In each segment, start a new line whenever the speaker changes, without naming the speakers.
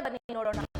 ಬನ್ನಿ ನೋಡೋಣ.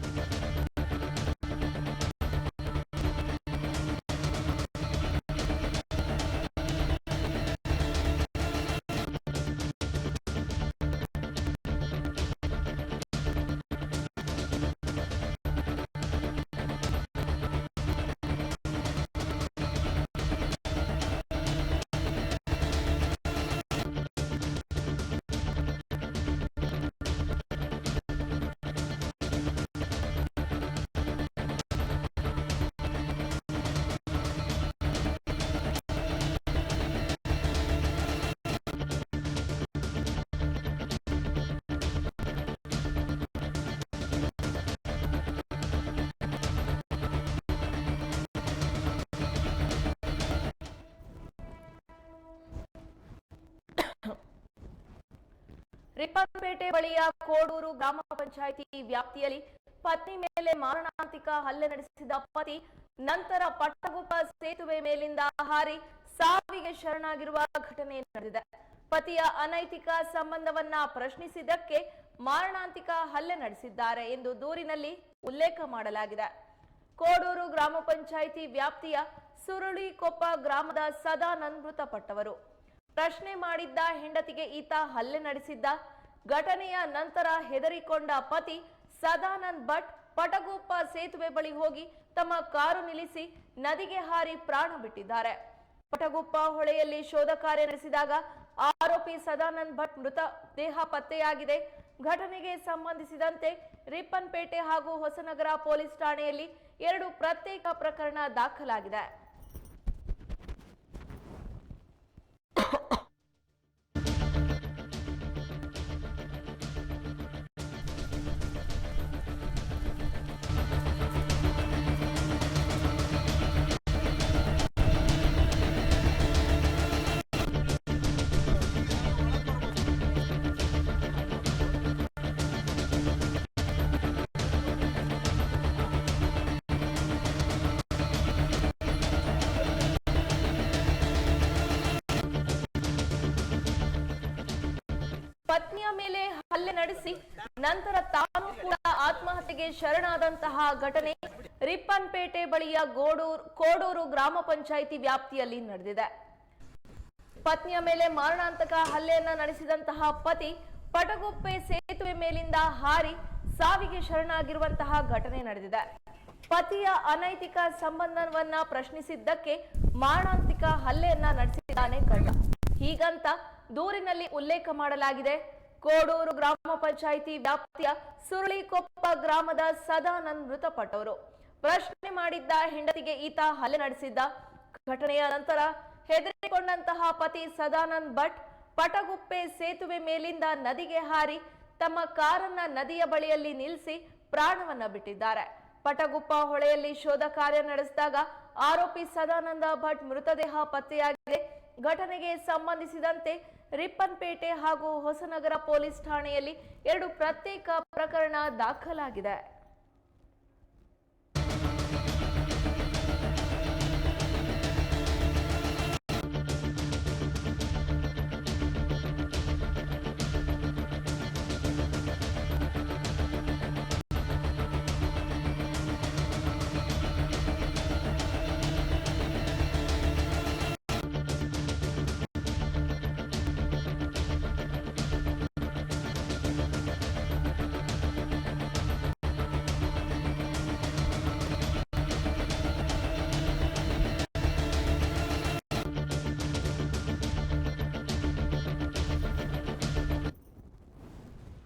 ರಿಪ್ಪನ್ಪೇಟೆ ಬಳಿಯ ಕೋಡೂರು ಗ್ರಾಮ ಪಂಚಾಯಿತಿ ವ್ಯಾಪ್ತಿಯಲ್ಲಿ ಪತ್ನಿ ಮೇಲೆ ಮಾರಣಾಂತಿಕ ಹಲ್ಲೆ ನಡೆಸಿದ ಪತಿ ನಂತರ ಪಟ್ಟಗುಪ್ಪ ಸೇತುವೆ ಮೇಲಿಂದ ಹಾರಿ ಸಾವಿಗೆ ಶರಣಾಗಿರುವ ಘಟನೆ ನಡೆದಿದೆ. ಪತಿಯ ಅನೈತಿಕ ಸಂಬಂಧವನ್ನ ಪ್ರಶ್ನಿಸಿದ್ದಕ್ಕೆ ಮಾರಣಾಂತಿಕ ಹಲ್ಲೆ ನಡೆಸಿದ್ದಾರೆ ಎಂದು ದೂರಿನಲ್ಲಿ ಉಲ್ಲೇಖ ಮಾಡಲಾಗಿದೆ. ಕೋಡೂರು ಗ್ರಾಮ ಪಂಚಾಯಿತಿ ವ್ಯಾಪ್ತಿಯ ಸುರುಳಿಕೊಪ್ಪ ಗ್ರಾಮದ ಸದಾನಂದ್ ಮೃತಪಟ್ಟವರು ಪ್ರಶ್ನೆ ಮಾಡಿದ್ದ ಹೆಂಡತಿಗೆ ಈತ ಹಲ್ಲೆ ನಡೆಸಿದ್ದ. ಘಟನೆಯ ನಂತರ ಹೆದರಿಕೊಂಡ ಪತಿ ಸದಾನಂದ್ ಭಟ್ ಪಟಗುಪ್ಪ ಸೇತುವೆ ಬಳಿ ಹೋಗಿ ತಮ್ಮ ಕಾರು ನಿಲ್ಲಿಸಿ ನದಿಗೆ ಹಾರಿ ಪ್ರಾಣ ಬಿಟ್ಟಿದ್ದಾರೆ. ಪಟಗುಪ್ಪ ಹೊಳೆಯಲ್ಲಿ ಶೋಧ ಕಾರ್ಯ ನಡೆಸಿದಾಗ ಆರೋಪಿ ಸದಾನಂದ್ ಭಟ್ ಮೃತ ದೇಹ ಪತ್ತೆಯಾಗಿದೆ. ಘಟನೆಗೆ ಸಂಬಂಧಿಸಿದಂತೆ ರಿಪ್ಪನ್ಪೇಟೆ ಹಾಗೂ ಹೊಸನಗರ ಪೊಲೀಸ್ ಠಾಣೆಯಲ್ಲಿ ಎರಡು ಪ್ರತ್ಯೇಕ ಪ್ರಕರಣ ದಾಖಲಾಗಿದೆ. ಪತ್ನಿಯ ಮೇಲೆ ಹಲ್ಲೆ ನಡೆಸಿ ನಂತರ ತಾನು ಕೂಡ ಆತ್ಮಹತ್ಯೆಗೆ ಶರಣಾದಂತಹ ಘಟನೆ ರಿಪ್ಪನ್ಪೇಟೆ ಬಳಿಯ ಗೋಡೂರು, ಕೋಡೂರು ಗ್ರಾಮ ಪಂಚಾಯಿತಿ ವ್ಯಾಪ್ತಿಯಲ್ಲಿ ನಡೆದಿದೆ. ಪತ್ನಿಯ ಮೇಲೆ ಮಾರಣಾಂತಕ ಹಲ್ಲೆಯನ್ನ ನಡೆಸಿದಂತಹ ಪತಿ ಪಟಗುಪ್ಪೆ ಸೇತುವೆ ಮೇಲಿಂದ ಹಾರಿ ಸಾವಿಗೆ ಶರಣಾಗಿರುವಂತಹ ಘಟನೆ ನಡೆದಿದೆ. ಪತಿಯ ಅನೈತಿಕ ಸಂಬಂಧವನ್ನ ಪ್ರಶ್ನಿಸಿದ್ದಕ್ಕೆ ಮಾರಣಾಂತಿಕ ಹಲ್ಲೆಯನ್ನ ನಡೆಸಿದ್ದಾನೆ ಗಂಡ ಹೀಗಂತ ದೂರಿನಲ್ಲಿ ಉಲ್ಲೇಖ ಮಾಡಲಾಗಿದೆ. ಕೋಡೂರು ಗ್ರಾಮ ಪಂಚಾಯಿತಿ ವ್ಯಾಪ್ತಿಯ ಸುರುಳಿಕೊಪ್ಪ ಗ್ರಾಮದ ಸದಾನಂದ್ ಮೃತಪಟ್ಟವರು. ಪ್ರಶ್ನೆ ಮಾಡಿದ್ದ ಹೆಂಡತಿಗೆ ಈತ ಹಲ್ಲೆ ನಡೆಸಿದ್ದ. ಘಟನೆಯ ನಂತರ ಹೆದರಿಕೊಂಡಂತಹ ಪತಿ ಸದಾನಂದ್ ಭಟ್ ಪಟಗುಪ್ಪೆ ಸೇತುವೆ ಮೇಲಿಂದ ನದಿಗೆ ಹಾರಿ ತಮ್ಮ ಕಾರನ್ನ ನದಿಯ ಬಳಿಯಲ್ಲಿ ನಿಲ್ಲಿಸಿ ಪ್ರಾಣವನ್ನ ಬಿಟ್ಟಿದ್ದಾರೆ. ಪಟಗುಪ್ಪ ಹೊಳೆಯಲ್ಲಿ ಶೋಧ ಕಾರ್ಯ ನಡೆಸಿದಾಗ ಆರೋಪಿ ಸದಾನಂದ ಭಟ್ ಮೃತದೇಹ ಪತ್ತೆಯಾಗಿದೆ. ಘಟನೆಗೆ ಸಂಬಂಧಿಸಿದಂತೆ ರಿಪ್ಪನ್ಪೇಟೆ ಹಾಗೂ ಹೊಸನಗರ ಪೊಲೀಸ್ ಠಾಣೆಯಲ್ಲಿ ಎರಡು ಪ್ರತ್ಯೇಕ ಪ್ರಕರಣ ದಾಖಲಾಗಿದೆ.